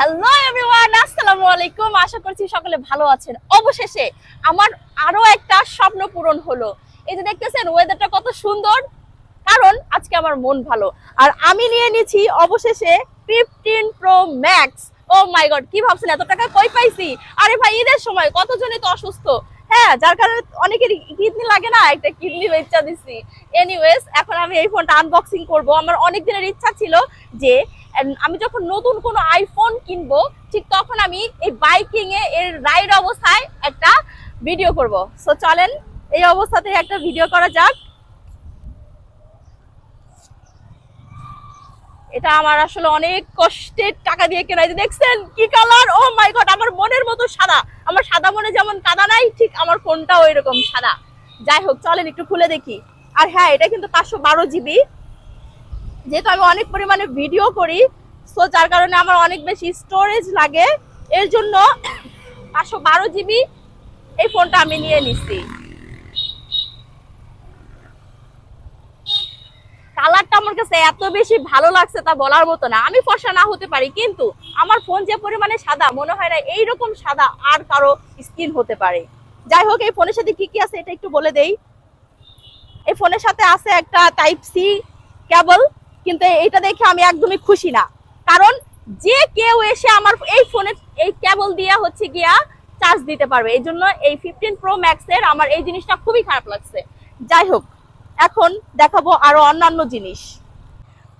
Hello everyone আসসালামু আলাইকুম। আশা করছি সকলে ভালো আছেন। অবশেষে আমার আরও একটা স্বপ্ন পূরণ হলো। এই যে দেখতেছেন ওয়েদারটা কত সুন্দর। কারণ আজকে আমার মন ভালো। আর আমি নিয়ে নিয়েছি অবশেষে fifteen pro max O my god কি ভাবছেন? এত টাকা কই পাইছি? আরে ভাই, ঈদের সময় কতজনই তো অসুস্থ? হ্যাঁ যার কারণে অনেকের কিডনি লাগে না, একটা কিডনি বেচা দিছি। এনিওয়েজ এখন আমি এই ফোনটা আনবক্সিং করব। আমার অনেক দিনের ইচ্ছা ছিল যে আমি যখন নতুন কোনো আইফোন কিনবো, ঠিক তখন আমি এই বাইকিং এর রাইড অবস্থায় একটা ভিডিও করব। সো চলেন, এই অবস্থাতে একটা ভিডিও করা যাক। এটা আমার আসলে অনেক কষ্টের টাকা দিয়ে কেনা। দেখছেন কি কালার ও মাই গড আমার মনের মতো সাদা। আমার সাদা মনে যেমন কাদা নাই, ঠিক আমার ফোনটাও এরকম সাদা। যাই হোক, চলেন একটু খুলে দেখি। আর হ্যাঁ এটা কিন্তু পাঁচশো বারো জিবি যেহেতু আমি অনেক পরিমাণে ভিডিও করি সো যার কারণে আমার অনেক বেশি স্টোরেজ লাগে। এর জন্য পাঁচশো বারো জিবি এই ফোনটা আমি নিয়ে নিচ্ছি কালারটা আমার কাছে এত বেশি ভালো লাগছে তা বলার মতো না। আমি ফর্সা না হতে পারি, কিন্তু আমার ফোন যে পরিমাণে সাদা, মনে হয় না এইরকম সাদা আর কারও স্কিন হতে পারে। যাই হোক, এই ফোনের সাথে কি কি আছে এটা একটু বলে দেই। এই ফোনের সাথে আছে একটা টাইপ সি কেবল কিন্তু এটা দেখে আমি একদমই খুশি না। কারণ যে কেউ এসে আমার এই ফোনে এই কেবল দিয়ে হচ্ছে গিয়া চার্জ দিতে পারবে। এই জন্য এই ফিফটিন প্রো ম্যাক্সের আমার এই জিনিসটা খুবই খারাপ লাগছে। যাই হোক, এখন দেখাবো আরও অন্যান্য জিনিস।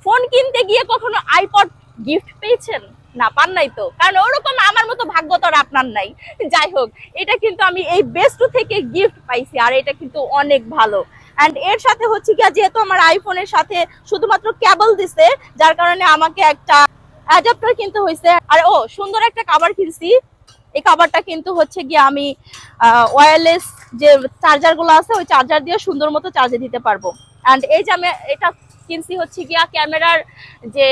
ফোন কিনতে গিয়ে কখনো আইপড গিফট পেয়েছেন? না, পান নাই তো। কারণ ওরকম আমার মতো ভাগ্য তো আপনার নাই। যাই হোক, এটা কিন্তু আমি এই বেস্ট থেকে গিফট পাইছি আর এটা কিন্তু অনেক ভালো। অ্যান্ড এর সাথে হচ্ছে কি যেহেতু আমার আইফোনের সাথে শুধুমাত্র কেবল দিছে, যার কারণে আমাকে একটা অ্যাডাপ্টার কিনতে হয়েছে আর ও, সুন্দর একটা কাভার কিনছি। এই কাভারটা কিন্তু হচ্ছে গিয়ে আমি ওয়্যারলেস যে চার্জারগুলো আছে, ওই চার্জার দিয়ে সুন্দর মতো চার্জে দিতে পারব। অ্যান্ড এই যে আমি এটা কিনছি হচ্ছে গিয়া ক্যামেরার যে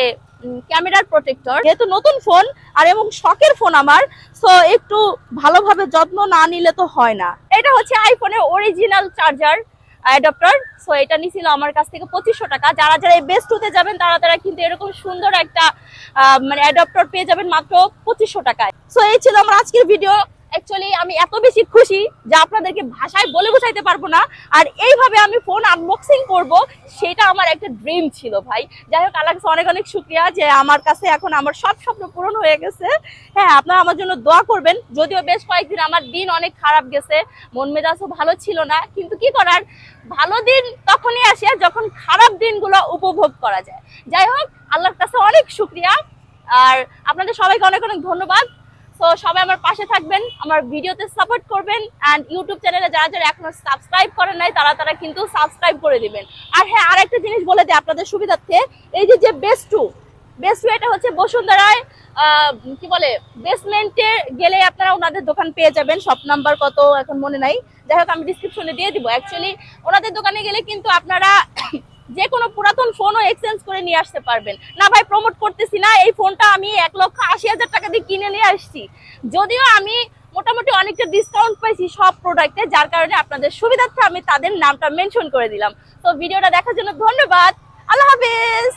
ক্যামেরার প্রোটেক্টর যেহেতু নতুন ফোন আর এবং শখের ফোন আমার সো একটু ভালোভাবে যত্ন না নিলে তো হয় না। এটা হচ্ছে আইফোনের অরিজিনাল চার্জার অ্যাডাপ্টার সো এটা নিছিল আমার কাছ থেকে পঁচিশশো টাকা। যারা যারা এই বেস্ট হতে যাবেন, তারা তারা কিন্তু এরকম সুন্দর একটা মানে অ্যাডাপ্টার পেয়ে যাবেন মাত্র পঁচিশশো টাকায়। সো এই ছিল আমার আজকের ভিডিও অ্যাকচুয়ালি আমি এত বেশি খুশি যে আপনাদেরকে ভাষায় বলে বোঝাইতে পারব না। আর এইভাবে আমি ফোন আনবক্সিং করব, সেটা আমার একটা ড্রিম ছিল ভাই। যাই হোক আল্লাহ অনেক অনেক শুক্রিয়া যে আমার কাছে এখন আমার সব স্বপ্ন পূরণ হয়ে গেছে। হ্যাঁ আপনারা আমার জন্য দোয়া করবেন। যদিও বেশ কয়েকদিন আমার দিন অনেক খারাপ গেছে, মন মেজাজও ভালো ছিল না। কিন্তু কি করার? ভালো দিন তখনই আসে যখন খারাপ দিনগুলো উপভোগ করা যায়। যাই হোক, আল্লাহর কাছে অনেক শুক্রিয়া। আর আপনাদের সবাইকে অনেক অনেক ধন্যবাদ। তো সবাই আমার পাশে থাকবেন, আমার ভিডিওতে সাপোর্ট করবেন অ্যান্ড ইউটিউব চ্যানেলে যারা যারা এখনও সাবস্ক্রাইব করেন নাই, তারা তারা কিন্তু সাবস্ক্রাইব করে দিবেন। আর হ্যাঁ আর একটা জিনিস বলে দিই আপনাদের সুবিধার্থে, এই যে যে বেস্ট টু বেস্ট টু এটা হচ্ছে বসুন্ধরায় কি বলে বেসমেন্টে গেলে আপনারা ওনাদের দোকান পেয়ে যাবেন শপ নাম্বার কত, এখন মনে নাই। যাই হোক, আমি ডিসক্রিপশনে দিয়ে দিব। অ্যাকচুয়ালি ওনাদের দোকানে গেলে কিন্তু আপনারা যে কোনো পুরাতন ফোনও এক্সচেঞ্জ করে নিয়ে আসতে পারবেন। না ভাই প্রমোট করতেছি না, এই ফোনটা আমি এক লক্ষ আশি হাজার টাকা দিয়ে কিনে নিয়ে আসছি। যদিও আমি মোটামুটি অনেকটা ডিসকাউন্ট পাইছি সব প্রোডাক্টে যার কারণে আপনাদের সুবিধার্থে আমি তাদের নামটা মেনশন করে দিলাম। তো ভিডিওটা দেখার জন্য ধন্যবাদ। আল্লাহ হাফেজ!